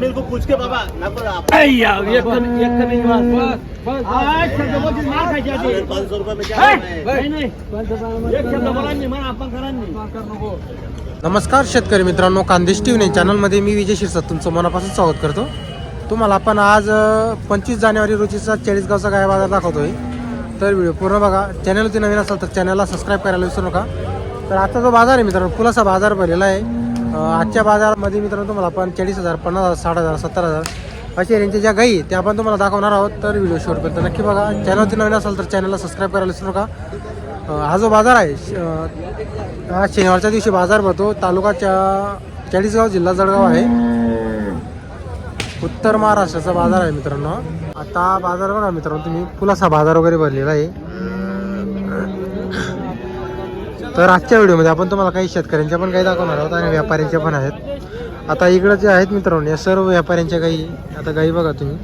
मेरे को पूछ के बाबा ना पर आप। एक कमी एक कमी बस बस आज शब्द बोलते मार खायची आधी. पाच सौ रुपये में क्या है? नाही नाही। एक शब्द बोला नाही मला आपण करा नाही नमस्कार शेतकरी मित्रांनो कांदेश टी व्ही चॅनलमध्ये मी विजय शिरसाट तुमचं मनापासून स्वागत करतो. तुम्हाला आपण आज पंचवीस जानेवारी रोजीचा चाळीसगावचा गाय बाजार दाखवतोय. तर व्हिडिओ पूर्ण बघा. चॅनलवरती नवीन असाल तर चॅनलला सबस्क्राईब करायला विसरू नका. तर आजचा जो बाजार आहे मित्रांनो फुलाचा बाजार भरलेला आहे. आजच्या बाजारामध्ये मित्रांनो तुम्हाला आपण चाळीस हजार पन्नास हजार साठ हजार सत्तर हजार अशा रेंजच्या ज्या गाई आहे, त्या आपण तुम्हाला दाखवणार आहोत. तर व्हिडिओ शेवटपर्यंत नक्की बघा. चॅनलवरती नवीन असाल तर चॅनलला सबस्क्राईब करायला विसरू नका. हा जो बाजार आहे श- हा शनिवारच्या दिवशी बाजार भरतो. तालुकाच्या चाळीसगाव जिल्हा जळगाव आहे. उत्तर महाराष्ट्राचा बाजार आहे मित्रांनो. आता बाजार बघा मित्रांनो तुम्ही. फुलासा बाजार वगैरे भरलेला आहे. तर आजच्या व्हिडिओमध्ये आपण तुम्हाला काही शेतकऱ्यांच्या पण काही दाखवणार आहोत आणि व्यापाऱ्यांच्या पण आहेत. आता इकडं जे आहेत मित्रांनो या सर्व व्यापाऱ्यांच्या गाई आता गाई बघा तुम्ही.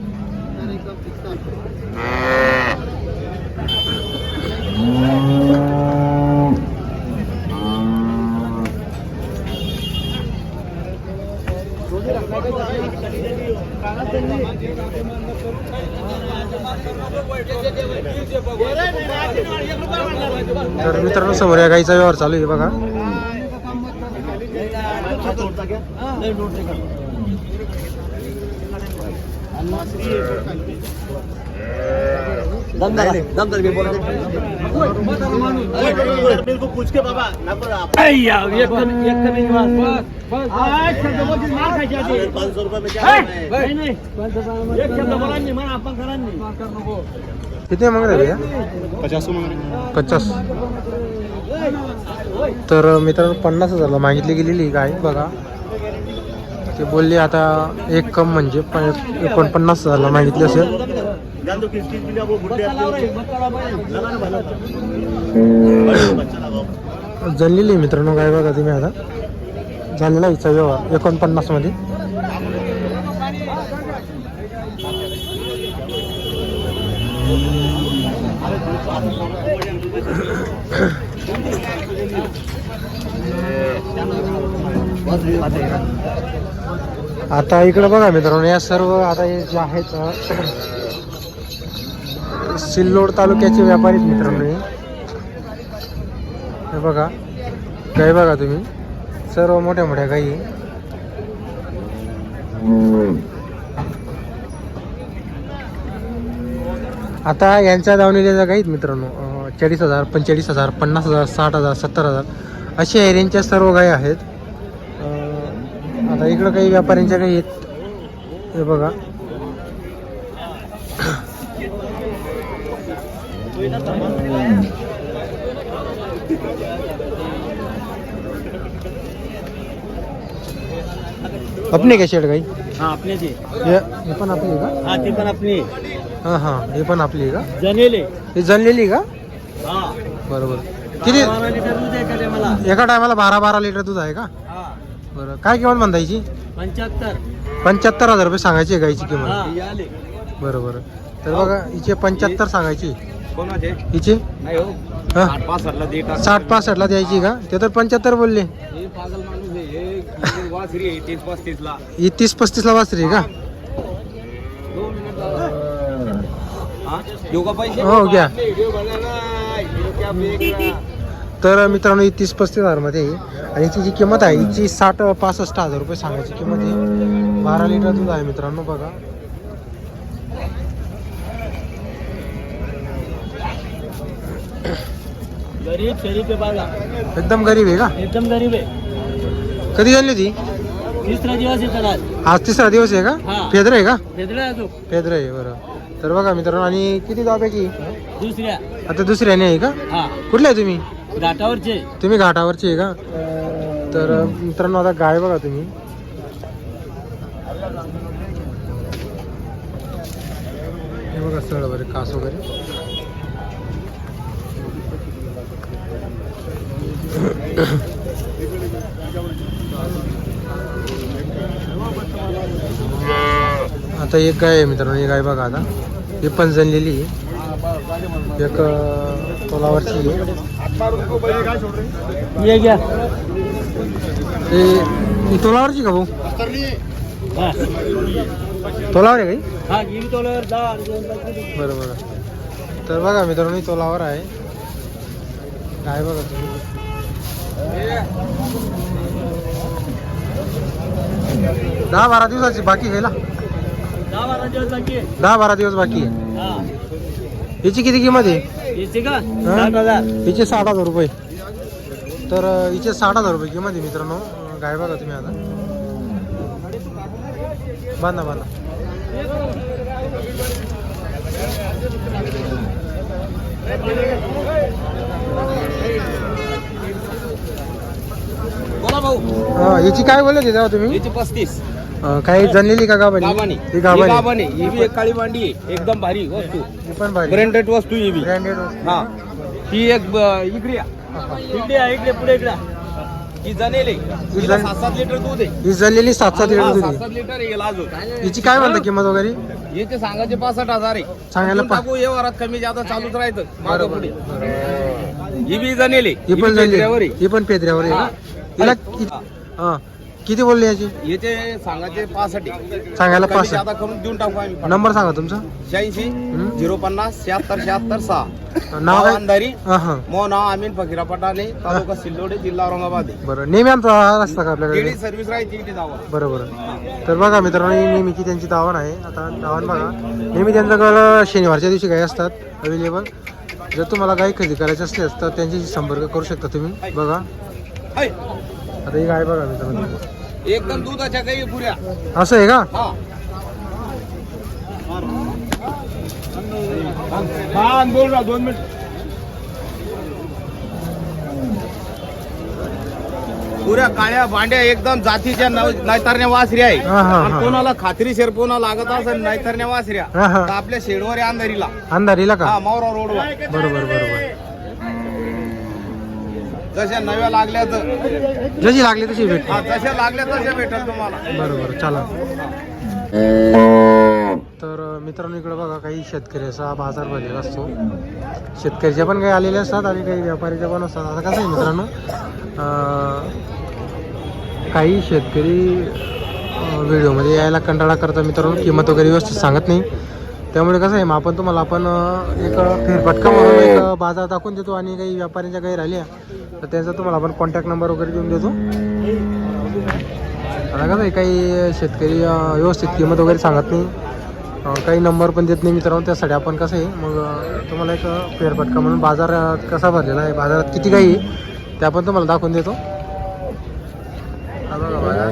तर मित्रांनो समोर या गाईचा व्यवहार चालू आहे बघा किती मग रे भैया पचास. पचास तर मित्रांनो पन्नास हजारला मागितली गेलेली काय बघा. ते बोलले आता एक कम म्हणजे प- एकोणपन्नास हजारला मागितली असेल. आहे मित्रांनो गाय बघा तुम्ही आता. झालेला हिचा व्यवहार एकोणपन्नासमध्ये. आता इकडे बघा मित्रांनो या सर्व आता हे जे आहेत सिल्लोड तालुक्याचे व्यापारी मित्रांनो हे. बघा गाई बघा तुम्ही. सर्व मोठ्या मोठ्या गाई आता यांच्या दावणीच्या ज्या गाईत मित्रांनो चाळीस हजार पंचेचाळीस हजार पन्नास हजार साठ हजार सत्तर हजार अशा एरियांच्या सर्व गाई आहेत. आता इकडं काही व्यापाऱ्यांच्या गाई आहेत. हे बघा. अपनी का शेड गाई हा हे हे पण आपली आहे का? हा ती पण आपली हां हां हे पण आपली आहे का? जनेले. हे जनलेली का? हा. बरोबर. किती? बारा लिटर दूध आहे का मला? एका टायमाला बारा बारा लिटर दूध आहे का? हा. बरं. काय किंमत म्हणतायची? पंच्याहत्तर. पंच्याहत्तर हजार रुपये सांगायची आहे गाईची किंमत. हा. आले बरं बरं. तर बघा हिचे पंच्याहत्तर सांगायची. कोणाचे? हिचे? नाही हो. हां. पाच सातला दे टाक. साठ पासष्टला द्यायची का? ते तर पंच्याहत्तर बोलले. हे पागल माणूस आहे. हे वासरी आहे तीस पस्तीस ला ही तीस पस्तीसला वाचली आहे का? दोन मिनिट हा? देऊ का पैसे? हो, घ्या. व्हिडिओ बनाना व्हिडिओ क्या फेक तर मित्रांनो ही तीस पस्तीस हजारमध्ये आहे. आणि हिची जी किंमत आहे हिची साठ पासष्ट हजार रुपये सांगायची किंमत आहे. बारा लिटर दूध आहे मित्रांनो बघा. गरीब शरीफ आहे बघा एकदम गरीब आहे का? एकदम गरीब आहे. कधी झाली ती? तिसरा दिवस येतात आज तिसरा दिवस आहे का. फेदर आहे का? भेटला अजून. फेदर आहे बरं. तर बघा मित्रांनो आणि किती जाब्याची दुसऱ्या. आता दुसऱ्याने आहे का? हा. कुठले आहे तुम्ही? घाटावरचे. तुम्ही घाटावरची आहे का? तर मित्रांनो आता गाय बघा तुम्ही. हे बघा सळ वगैरे कास वगैरे. आता एक गाय आहे मित्रांनो एक गाय बघा आता. ही पण जनलेली आहे. एक तोलावरची. आहे ये घ्या. ते तोलावरची का भाऊ? तोलावर आहे काही? हा. बरं बरं. तर बघा मित्रांनो तोलावर आहे. काय बघा तुम्ही? दहा बारा दिवसाची बाकी घ्यायला दहा बारा दिवस बाकी आहे. आहे हा याची किती किंमत आहे? याचे का? सात हजार. हिचे साठ हजार रुपये. तर अं, हिचे साठ हजार रुपये किंमत आहे मित्रांनो. अं, गाय बघा तुम्ही आता. बांधा बांधा. बोला भाऊ. अं, याची काय बोलले होते तेव्हा तुम्ही? याचे पस्तीस. अं, काही जनलेली का गाबानी ही गाबानी ही बी एक काळी भांडी आहे. एकदम भारी वस्तू. ही पण भारी. ब्रँडेड वस्तू ही. बी ब्रँडेड हा. ती एक ब- इकडे या. इकडे या, इकडे पुढे इकडे या. ही जनेल आहे. हिला जन- सात सात लिटर दूध आहे. ही सात सात हा, लिटर सात होती सात लिटर आहे हिला अजून. हिची काय म्हणता किंमत वगैरे? याचे सांगायचे पासष्ट हजार आहे. सांगायला आपण पा- टाकू ये वरात कमी जादा चालूच राहायचं. मागं बरोबर. पुढे ही बी जनेल आहे. ही ही पण बी आहे. ही पण पेत्र्यावर आहे. हा. हिला हा. किती बोलले याची? याचे सांगायचे पासष्ट. आहे. सांगायला पाच जादा करून देऊन टाकू आम्ही नंबर सांगा तुमचा. शहाऐंशी. झिरो पन्नास शहात्तर शहात्तर सहा. नाव काय? अंधारी. हा हा. मो नाव अमीन फकीरा पटाणे तालुका सिल्लोडे जिल्हा औरंगाबाद. आहे. बरं. नेहमी आमचा हा रस्ता का आपल्याकडे? केळी सर्व्हिस राहायची इकडे जावं बरं बरं. तर बघा मित्रांनो ही नेहमीची त्यांची दावण आहे. आता दावण बघा. नेहमी त्यांच्याकडं शनिवारच्या दिवशी गाई असतात अवेलेबल जर तुम्हाला गाई खरेदी करायची असल्यास तर त्यांच्याशी संपर्क करू शकता तुम्ही. बघा. आता ही गाय बघा मित्रांनो. एकदम दुधाच्या काही पुऱ्या. असं आहे का? हा. हा बोल ना दोन मिनिट. पुऱ्या काळ्या भांड्या एकदम जातीच्या नैतरण्या वासऱ्या आहे. हा, हा, आणि हा. कोणाला खात्री शेरपोना लागत असेल नैतरण्या वासऱ्या हा हा. तर आपल्या शेडवर आहे अंधारीला. अंधारीला का? हा मावरा रोडवर. बरोबर बरोबर. जशा नव्या लागल्या तर. जशी लागली तशी भेट हा जशा लागल्या तशा भेटल तुम्हाला. बरोबर चला. तर अं, मित्रांनो इकडे बघा काही शेतकऱ्याचा बाजार भरलेला असतो. शेतकऱ्याच्या पण काही आलेले असतात आणि काही व्यापाऱ्याच्या पण असतात. आता कसं आहे मित्रांनो अं, काही शेतकरी अं, व्हिडिओमध्ये यायला कंटाळा करतात मित्रांनो किंमत वगैरे व्यवस्थित सांगत नाही. त्यामुळे कसं आहे मग आपण तुम्हाला आपण एक फेरफटका म्हणून एक बाजार दाखवून देतो आणि काही व्यापाऱ्यांच्या काही राहिल्या तर त्यांचा तुम्हाला आपण कॉन्टॅक्ट नंबर वगैरे देऊन देतो. आता कसं आहे काही शेतकरी व्यवस्थित किंमत वगैरे सांगत नाही. काही नंबर पण देत नाही मित्रांनो त्यासाठी आपण कसं आहे मग तुम्हाला एक फेरफटका म्हणून बाजारात कसा भरलेला आहे बाजारात किती काही आहे ते आपण तुम्हाला दाखवून देतो. बघा